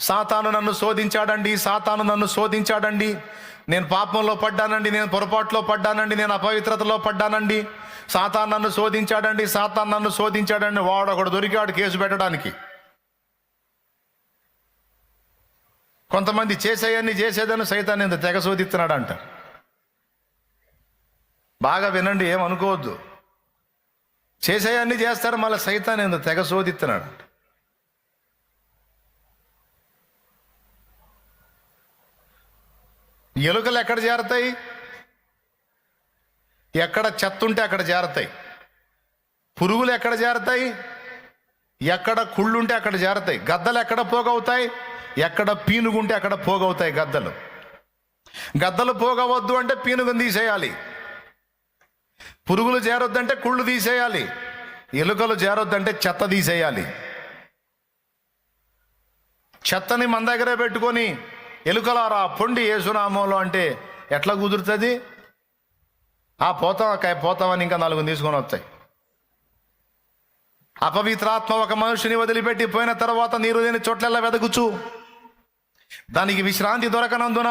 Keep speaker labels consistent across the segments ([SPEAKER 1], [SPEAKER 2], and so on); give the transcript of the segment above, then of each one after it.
[SPEAKER 1] సాతాను నన్ను శోధించాడండి సాతాను నన్ను శోధించాడండి. నేను పాపంలో పడ్డానండి నేను పొరపాటులో పడ్డానండి నేను అపవిత్రతలో పడ్డానండి. సాతాన్ నన్ను శోధించాడండి సాతాన్ నన్ను శోధించాడండి. వాడు ఒకడు దొరికాడు కేసు పెట్టడానికి. కొంతమంది చేసేయన్ని చేసేదని సైతాన్ని ఇంత తెగ శోధిస్తున్నాడు అంట బాగా వినండి ఏమనుకోవద్దు. చేసేయన్ని చేస్తారు మళ్ళీ సైతాన్ని ఇంత తెగ శోధిస్తున్నాడు ఎలుకలు ఎక్కడ చేరతాయి ఎక్కడ చెత్త ఉంటే అక్కడ చేరతాయి పురుగులు ఎక్కడ చేరతాయి ఎక్కడ కుళ్ళుంటే అక్కడ చేరతాయి గద్దలు ఎక్కడ పోగవుతాయి? ఎక్కడ పీనుగుంటే అక్కడ పోగవుతాయి గద్దలు. గద్దలు పోగవద్దు అంటే పీనుగుని తీసేయాలి. పురుగులు చేరొద్దంటే కుళ్ళు తీసేయాలి. ఎలుకలు చేరొద్దంటే చెత్త తీసేయాలి. చెత్తని మన దగ్గరే పెట్టుకొని ఎలుకలారా పొండి ఏసునామంలో అంటే ఎట్లా కుదురుతుంది? ఆ పోతాం అక్క పోతామని ఇంకా నాలుగు తీసుకొని వస్తాయి. అపవిత్రాత్మ ఒక మనుషుని వదిలిపెట్టి పోయిన తర్వాత నీరు లేని చోట్లెల్లా వెదకుచు. దానికి విశ్రాంతి దొరకనందున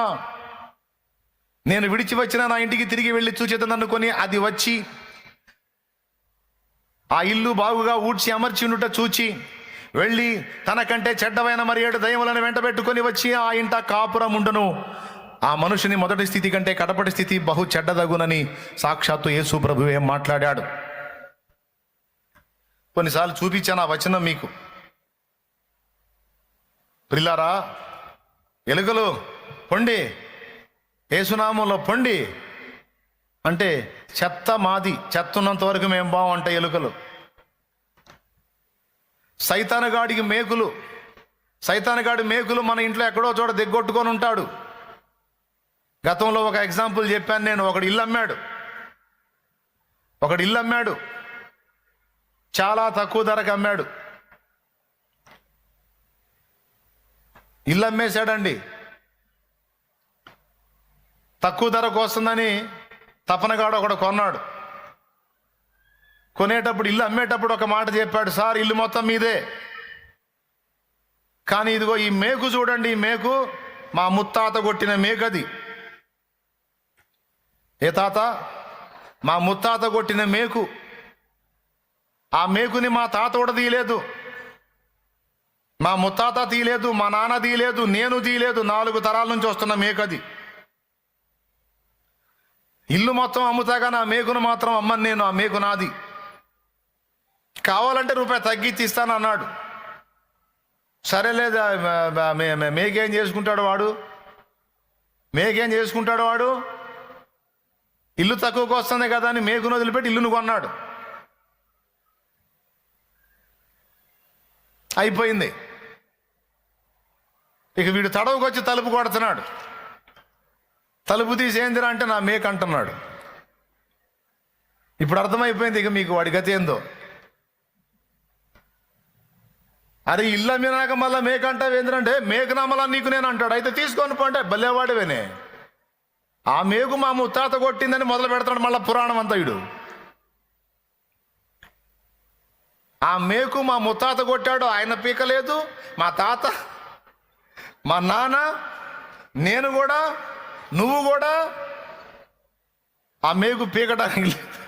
[SPEAKER 1] నేను విడిచి వచ్చిన నా ఇంటికి తిరిగి వెళ్ళి చూచేదనుకొని అది వచ్చి ఆ ఇల్లు బాగుగా ఊడ్చి అమర్చి ఉండుట చూచి వెళ్ళి తనకంటే చెడ్డవైన మరి ఏడు దయములను వెంట పెట్టుకొని వచ్చి ఆ ఇంట కాపురం ఉండను. ఆ మనుషుని మొదటి స్థితి కంటే కడపటి స్థితి బహు చెడ్డదగునని సాక్షాత్తు యేసు ప్రభువే మాట్లాడాడు. కొన్నిసార్లు చూపించాను ఆ వచనం మీకు. ప్రిల్లారా ఎలుకలు పొండి ఏసునామంలో పొండి. అంటే చెత్త మాది చెత్త ఉన్నంత వరకు మేము బాగుంటాయి ఎలుకలు. సైతానగాడికి మేకులు. సైతానగాడి మేకులు మన ఇంట్లో ఎక్కడో చోట దిగ్గొట్టుకొని ఉంటాడు. గతంలో ఒక ఎగ్జాంపుల్ చెప్పాను నేను ఒకడు ఇల్లు అమ్మాడు. ఒకడు ఇల్లు అమ్మాడు. చాలా తక్కువ ధరకు అమ్మాడు. ఇల్లు అమ్మేశాడండి. తక్కువ ధరకు వస్తుందని తపనగాడు ఒకడు కొన్నాడు. కొనేటప్పుడు ఇల్లు అమ్మేటప్పుడు ఒక మాట చెప్పాడు సార్ ఇల్లు మొత్తం మీదే. కానీ ఇదిగో ఈ మేకు చూడండి ఈ మేకు మా ముత్తాత కొట్టిన మేకది. ఏ తాత? మా ముత్తాత కొట్టిన మేకు. ఆ మేకుని మా తాత కూడా తీయలేదు. మా ముత్తాత తీయలేదు మా నాన్న తీయలేదు నేను తీయలేదు నాలుగు తరాల నుంచి వస్తున్న మేకది. ఇల్లు మొత్తం అమ్ముతాగా నా మేకును మాత్రం అమ్మను నేను ఆ మేకు నాది. కావాలంటే రూపాయి తగ్గించి ఇస్తాను అన్నాడు. సరేలేదా మేకేం చేసుకుంటాడు వాడు? మేకేం చేసుకుంటాడు వాడు? ఇల్లు తక్కువకు వస్తుంది కదా అని మేకును వదిలిపెట్టి ఇల్లును కొన్నాడు. అయిపోయింది. ఇక వీడు తడవకొచ్చి వచ్చి తలుపు కొడుతున్నాడు. తలుపు తీసేందిరా అంటే నా మేక అంటున్నాడు. ఇప్పుడు అర్థమైపోయింది ఇక మీకు వాడి గతి ఏందో. అరే ఇల్లు మీనాక మళ్ళీ మేక అంటావు ఏంటంటే మేకనా మళ్ళా నీకు నేను అంటాడు. అయితే తీసుకొని పోంటే భలేవాడివేనే ఆ మేకు మా ముత్తాత కొట్టిందని మొదలు పెడతాడు మళ్ళీ పురాణం అంతా ఇడు. ఆ మేకు మా ముత్తాత కొట్టాడు ఆయన పీకలేదు మా తాత మా నాన్న నేను కూడా నువ్వు కూడా ఆ మేకు పీకడానికి లేదు.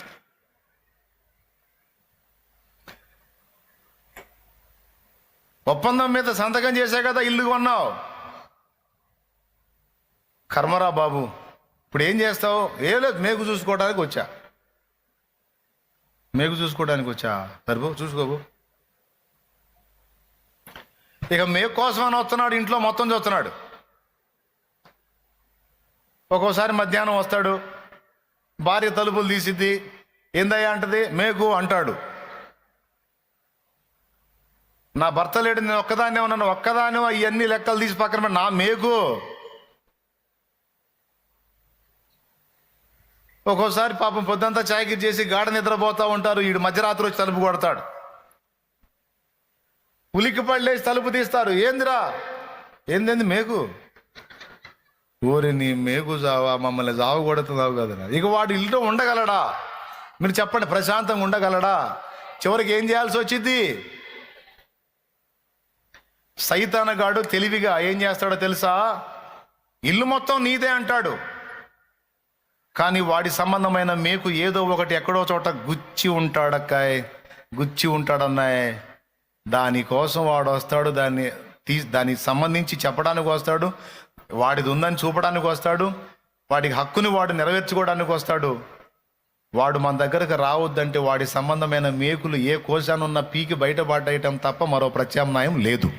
[SPEAKER 1] ఒప్పందం మీద సంతకం చేశా కదా ఇల్లు కొన్నావు. కర్మరా బాబు ఇప్పుడు ఏం చేస్తావు? ఏ లేదు మేకు చూసుకోవడానికి వచ్చా. మేకు చూసుకోవడానికి వచ్చా? సరిపో చూసుకోబు ఇక మేకు కోసం అని వస్తున్నాడు ఇంట్లో మొత్తం చూస్తున్నాడు. ఒక్కోసారి మధ్యాహ్నం వస్తాడు భార్య తలుపులు తీసిద్ది ఏందయ్యా అంటది మేకు అంటాడు. నా భర్త లేడు నేను ఒక్కదాన్నే ఉన్నాను. ఒక్కదాన్ని ఇవన్నీ లెక్కలు తీసి పక్కన నా మేకు. ఒక్కోసారి పాపం పొద్దంతా చాయకి చేసి గాఢ నిద్రపోతా ఉంటారు. ఈడు మధ్యరాత్రి వచ్చి తలుపు కొడతాడు. ఉలికి పళ్ళేసి తలుపు తీస్తారు. ఏందిరా? ఏంది మేకు? ఓరి నీ మేకు జావా మమ్మల్ని జావ కొడుతున్నావు కదా ఇక వాడు ఇంట్లో ఉండగలడా? మీరు చెప్పండి ప్రశాంతంగా ఉండగలడా? చివరికి ఏం చేయాల్సి వచ్చింది? సైతానగాడు తెలివిగా ఏం చేస్తాడో తెలుసా? ఇల్లు మొత్తం నీదే అంటాడు. కానీ వాడి సంబంధమైన మేకు ఏదో ఒకటి ఎక్కడో చోట గుచ్చి ఉంటాడక్కాయ్. గుచ్చి ఉంటాడన్నాయ్. దానికోసం వాడు వస్తాడు దాన్ని తీ దానికి సంబంధించి చెప్పడానికి వస్తాడు వాడిది ఉందని చూపడానికి వస్తాడు వాడికి హక్కుని వాడు నెరవేర్చుకోవడానికి వస్తాడు. వాడు మన దగ్గరకు రావద్దంటే వాడి సంబంధమైన మేకులు ఏ కోశానున్న పీకి బయటపడేయటం తప్ప మరో ప్రత్యామ్నాయం లేదు.